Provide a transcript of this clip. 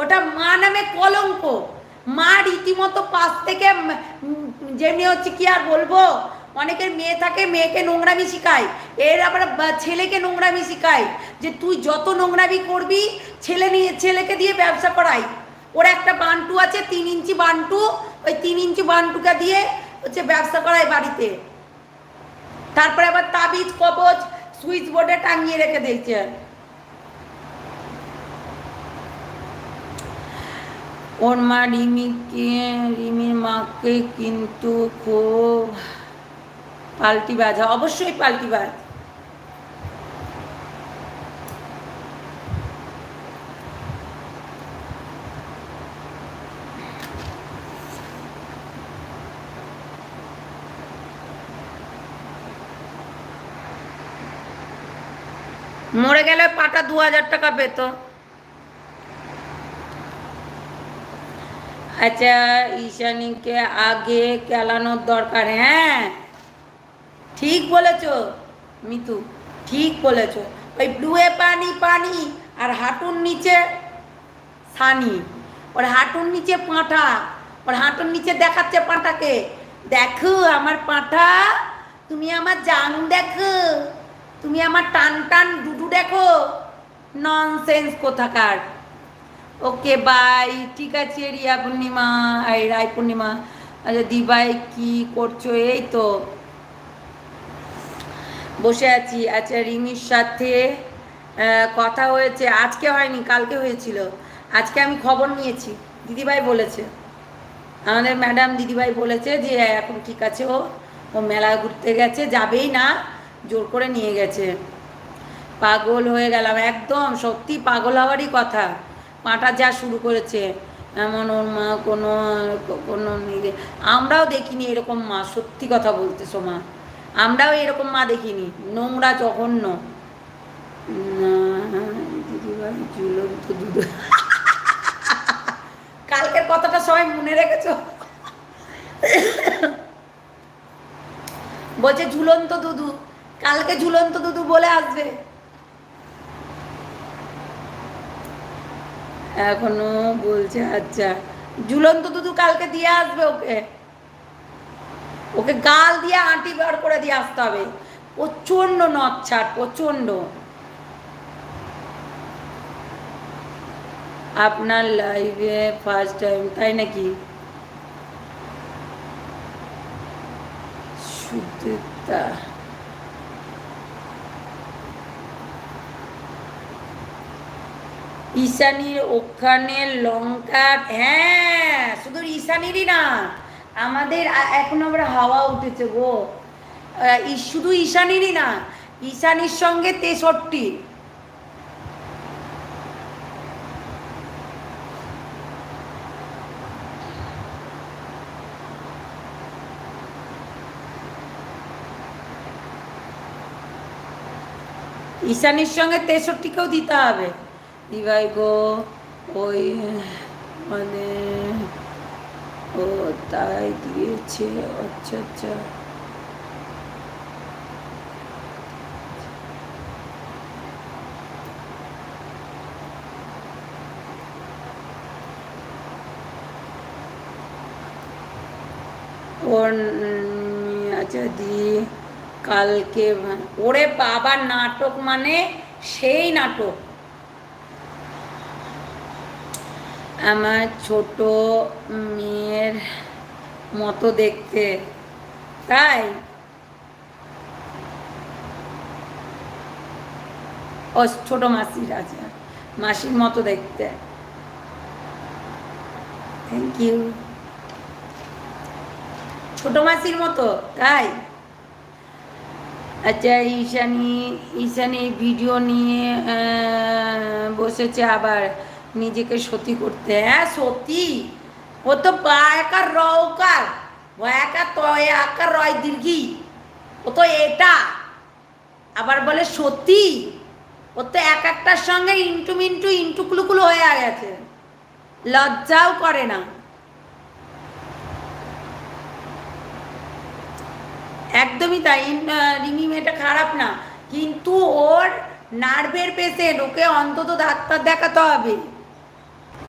ওটা মা নামে কলঙ্ক। মা রীতিমতো পাশ থেকে যেমনি হচ্ছে, কি আর বলব? অনেকের মেয়ে থাকে, মেয়েকে নোংরামি শিখায়। এর আবার ছেলেকে নোংরামি শিখায়। যে তুই যত নোংরামি করবি, ছেলে নিয়ে, ছেলেকে দিয়ে ব্যবসা করাই। ওর একটা বান্টু আছে, তিন ইঞ্চি বান্টু। ওই তিন ইঞ্চি বান্টুটা দিয়ে হচ্ছে ব্যবসা করায় বাড়িতে। তারপরে আবার তাবিজ কবচ সুইচ বোর্ডে টাঙিয়ে রেখে দিয়েছে। ওর মা রিমিকে রিমির মাকে কিন্তু খুব পাল্টি বাজা, অবশ্যই পাল্টি বাজ। মরে গেলে পাটা দু হাজার টাকা পেতো। আচ্ছা ঈশানীকে আগে কেলানোর দরকার হ্যাঁ? ঠিক বলেছ, মিতু, ঠিক বলেছ। ওই ব্লুয়ে পানি পানি আর হাঁটুর নিচে সানি। ওর হাঁটুর নিচে পাঁঠা। ওর হাঁটুর নিচে দেখাচ্ছে পাঁঠাকে। দেখো আমার পাঁঠা, তুমি আমার জান দেখো। তুমি আমার টান টান ডুডু দেখো। ননসেন্স কোথাকার। ওকে বাই ঠিক আছে, রিয়া পূর্ণিমা। এই রায় পূর্ণিমা। আচ্ছা দিবাই কি করছ? এই তো। বসে আছি। আচ্ছা রিমির সাথে কথা হয়েছে। আজকে হয়নি, কালকে হয়েছিল। আজকে আমি খবর নিয়েছি। দিদিভাই বলেছে। আমাদের ম্যাডাম দিদিভাই বলেছে যে, এখন ঠিক আছে ও। ও মেলা ঘুরতে গেছে, যাবেই না। জোর করে নিয়ে গেছে। পাগল হয়ে গেলাম। একদম সত্যি পাগল হওয়ারই কথা। পাটা যা শুরু করেছে, এমন ওর মা কোনো কোনো আমরাও দেখিনি এরকম মা, সত্যি কথা বলতেছো সোমা। আমরাও এরকম মা দেখিনি, নোংরা জঘন্য। কালকের কথাটা সবাই মনে রেখেছো? বলছে ঝুলন্ত দুধু কালকে ঝুলন্ত দুধু বলে আসবে। এখনও বলছে আচ্ছা। ঝুলন্ত দুধু কালকে দিয়ে আসবে ওকে। ওকে গাল দিয়ে আঁটি বার করে দিয়ে আসতে হবে। প্রচণ্ড নচ্ছাট প্রচণ্ড আপনার লাইভে ফার্স্ট টাইম তাই নাকি? সুদিতা ঈশানীর ওখানে লঙ্কা হ্যাঁ শুধু ঈশানীরই না, আমাদের এখন আবার হাওয়া উঠেছে গো। শুধু ঈশানিরই না, ঈশানীর সঙ্গে তেষট্টি। ঈশানির সঙ্গে তেষট্টিকেও দিতে হবে। দিবাই গো ওই মানে ও তাই দিয়েছে আচ্ছা আচ্ছা আচ্ছা দি কালকে ওরে বাবা নাটক মানে সেই নাটক আমার ছোট মেয়ের মতো দেখতে। তাই ও ছোট মাসির আছে, মাসির মতো দেখতে। থ্যাংক ইউ ছোট মাসির মতো, তাই? আচ্ছা ঈশানি ঈশানি ভিডিও নিয়ে বসেছে আবার। নিজেকে সতী করতে। হ্যাঁ সতী। ও তো একার রকার ও একা তয় আকার রয় দীর্ঘি। ও তো এটা। আবার বলে সতী। ও তো এক একটার সঙ্গে ইন্টু মিন্টু, ইন্টু কুলুকুলু হয়ে গেছে। লজ্জাও করে না। একদমই তাই। রিমি মেয়েটা খারাপ না। কিন্তু ওর নার্ভের পেশেন্ট ওকে অন্তত ডাক্তার দেখাতে হবে।